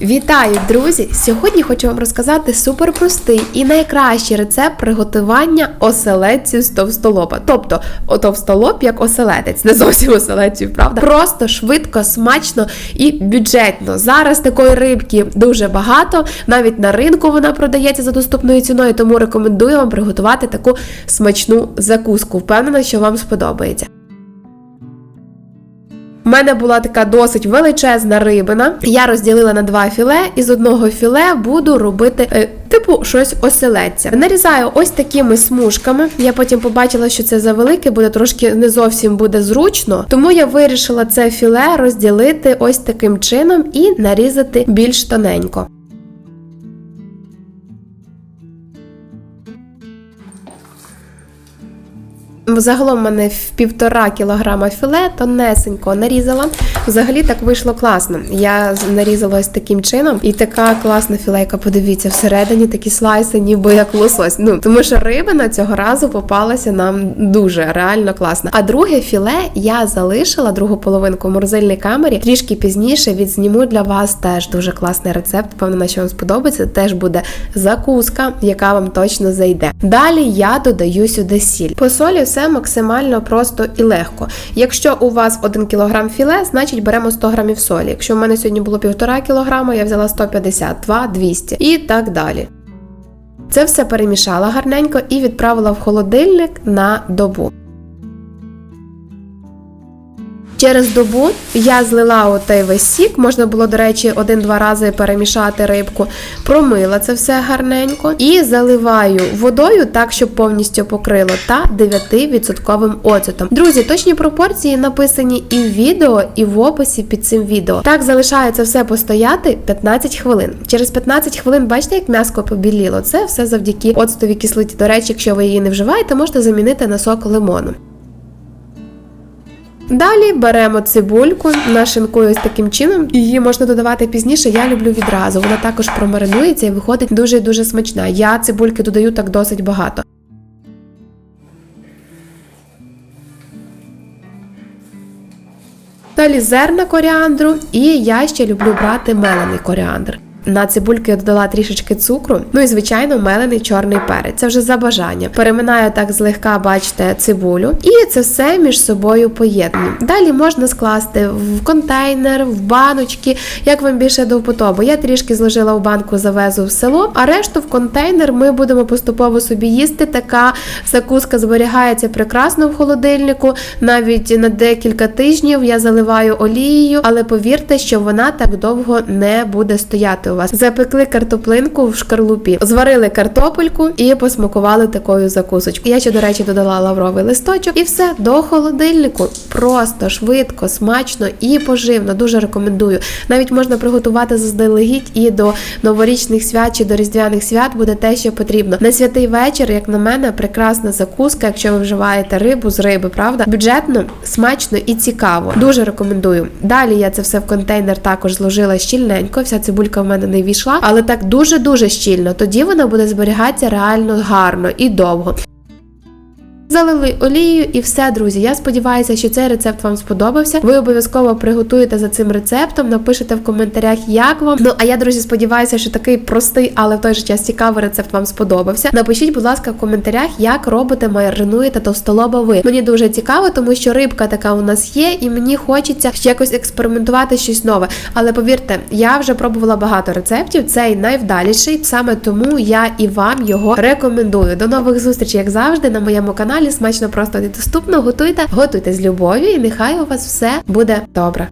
Вітаю, друзі! Сьогодні хочу вам розказати суперпростий і найкращий рецепт приготування оселедців з товстолоба. Тобто, о, товстолоб як оселедець, не зовсім оселедців, правда? Просто швидко, смачно і бюджетно. Зараз такої рибки дуже багато. Навіть на ринку вона продається за доступною ціною, тому рекомендую вам приготувати таку смачну закуску. Впевнена, що вам сподобається. У мене була така досить величезна рибина. Я розділила на два філе, і з одного філе буду робити. е, Типу щось оселедця. Нарізаю ось такими смужками. Я потім побачила, що це завелике, буде трошки не зовсім буде зручно. Тому я вирішила це філе розділити ось таким чином і нарізати більш тоненько. Загалом в мене в півтора кілограма філе, тонесенько нарізала. Взагалі так вийшло класно. Я з- нарізала ось таким чином, і така класна філейка, подивіться, всередині такі слайси, ніби як лосось. Ну тому що рибина цього разу попалася нам дуже реально класна. А друге філе я залишила другу половинку в морозильній камері. Трішки пізніше відзніму для вас теж дуже класний рецепт. Певно, що вам сподобається. Теж буде закуска, яка вам точно зайде. Далі я додаю сюди сіль. По солі все максимально просто і легко. Якщо у вас 1 кг філе, значить беремо 100 г солі. Якщо в мене сьогодні було 1,5 кг, я взяла 150, 2, 200 і так далі. Це все перемішала гарненько і відправила в холодильник на добу. Через добу я злила отей весь сік, можна було, до речі, один-два рази перемішати рибку, промила це все гарненько і заливаю водою так, щоб повністю покрило, та 9% оцетом. Друзі, точні пропорції написані і в відео, і в описі під цим відео. Так залишається все постояти 15 хвилин. Через 15 хвилин, бачите, як м'яско побіліло. Це все завдяки оцтовій кислоті. До речі, якщо ви її не вживаєте, можете замінити на сок лимону. Далі беремо цибульку, нашинкую ось таким чином. Її можна додавати пізніше. Я люблю відразу. Вона також промаринується і виходить дуже дуже смачна. Я цибульки додаю так досить багато. Далі зерна коріандру, і я ще люблю брати мелений коріандр. На цибульки я додала трішечки цукру, ну і звичайно мелений чорний перець. Це вже за бажанням. Переминаю так злегка, бачите, цибулю, і це все між собою поєдную. Далі можна скласти в контейнер, в баночки, як вам більше до вподоби. Я трішки зложила в банку, завезу в село, а решту в контейнер ми будемо поступово собі їсти. Така закуска зберігається прекрасно в холодильнику, навіть на декілька тижнів я заливаю олією, але повірте, що вона так довго не буде стояти у вас. Запекли картоплинку в шкарлупі, зварили картопельку і посмакували такою закусочкою. Я ще, до речі, додала лавровий листочок і все до холодильнику. Просто швидко, смачно і поживно. Дуже рекомендую. Навіть можна приготувати заздалегідь і до новорічних свят чи до різдвяних свят буде те, що потрібно. На святий вечір, як на мене, прекрасна закуска, якщо ви вживаєте рибу з риби, правда? Бюджетно, смачно і цікаво. Дуже рекомендую. Далі я це все в контейнер також зложила щільненько. Вся цибулька в мене не війшла, але так дуже-дуже щільно. Тоді вона буде зберігатися реально гарно і довго. Залили олією і все, друзі. Я сподіваюся, що цей рецепт вам сподобався. Ви обов'язково приготуєте за цим рецептом, напишете в коментарях, як вам. Ну а я, друзі, сподіваюся, що такий простий, але в той же час цікавий рецепт вам сподобався. Напишіть, будь ласка, в коментарях, як робите, маринуєте товстолоба ви. Мені дуже цікаво, тому що рибка така у нас є, і мені хочеться ще якось експериментувати щось нове. Але повірте, я вже пробувала багато рецептів. Цей найвдаліший, саме тому я і вам його рекомендую. До нових зустрічей, як завжди, на моєму каналі. Смачно просто недоступно. Готуйте, готуйте з любов'ю, і нехай у вас все буде добре.